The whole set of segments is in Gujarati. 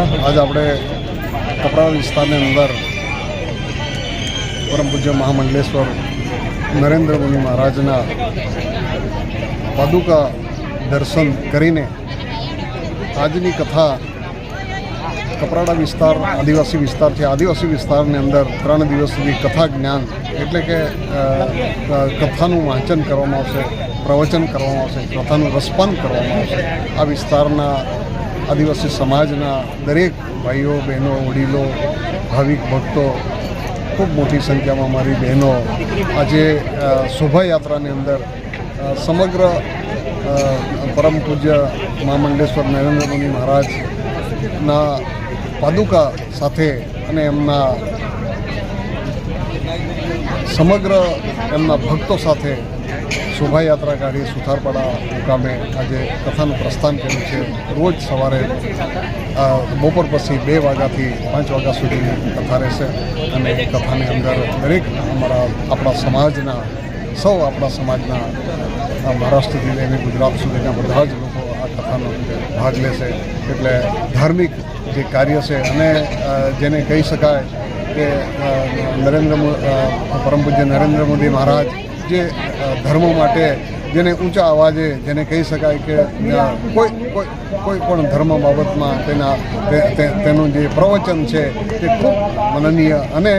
આજ આપણે કપડા વિસ્તારની અંદર પરમ પૂજ્ય મહામંડલેશ્વર નરેન્દ્ર મુનિ મહારાજના પાદુકા દર્શન કરીને આજની કથા કપરાડા વિસ્તાર, આદિવાસી વિસ્તાર છે આદિવાસી વિસ્તારની અંદર ત્રણ દિવસ સુધી કથા જ્ઞાન એટલે કે કથાનું વાંચન કરવામાં આવશે, પ્રવચન કરવામાં આવશે, કથાનું રસપાન કરવામાં આવશે. આ વિસ્તારના આદિવાસી સમાજના દરેક ભાઈઓ, બહેનો, વડીલો, ભાવિક ભક્તો, ખૂબ મોટી સંખ્યામાં મારી બહેનો આજે શોભાયાત્રાની અંદર સમગ્ર પરમ પૂજ્ય મહામંડલેશ્વર નરેન્દ્ર મુનિ મહારાજના પાદુકા સાથે અને એમના સમગ્ર એમના ભક્તો સાથે શોભાયાત્રા કાઢી સુથારપાડા મુકામે આજે કથાનું પ્રસ્થાન કર્યું છે. રોજ સવારે બપોર પછી બે વાગ્યાથી પાંચ વાગ્યા સુધીની કથા રહેશે અને કથાની અંદર દરેક અમારા, આપણા સમાજના, સૌ આપણા સમાજના મહારાષ્ટ્રથી લઈને ગુજરાત સુધીના બધા જ લોકો આ કથાનો ભાગ લેશે. એટલે ધાર્મિક જે કાર્ય છે અને જેને કહી શકાય કે નરેન્દ્ર પરમ પૂજ્ય નરેન્દ્ર મોદી મહારાજ જે ધર્મ માટે જેને ઊંચા અવાજે જેને કહી શકાય કે કોઈ કોઈ કોઈ પણ ધર્મ બાબતમાં તેના તેનું જે પ્રવચન છે તે ખૂબ મનનીય અને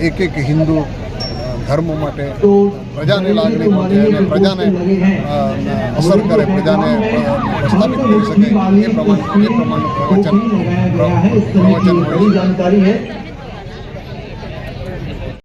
એક એક હિન્દુ ધર્મ માટે પ્રજાની લાગણી માટે અને પ્રજાને અસર કરે, પ્રજાને પ્રસ્થાપિત કરી શકે, એ પ્રમાણે એ પ્રમાણે પ્રવચન પ્રવચન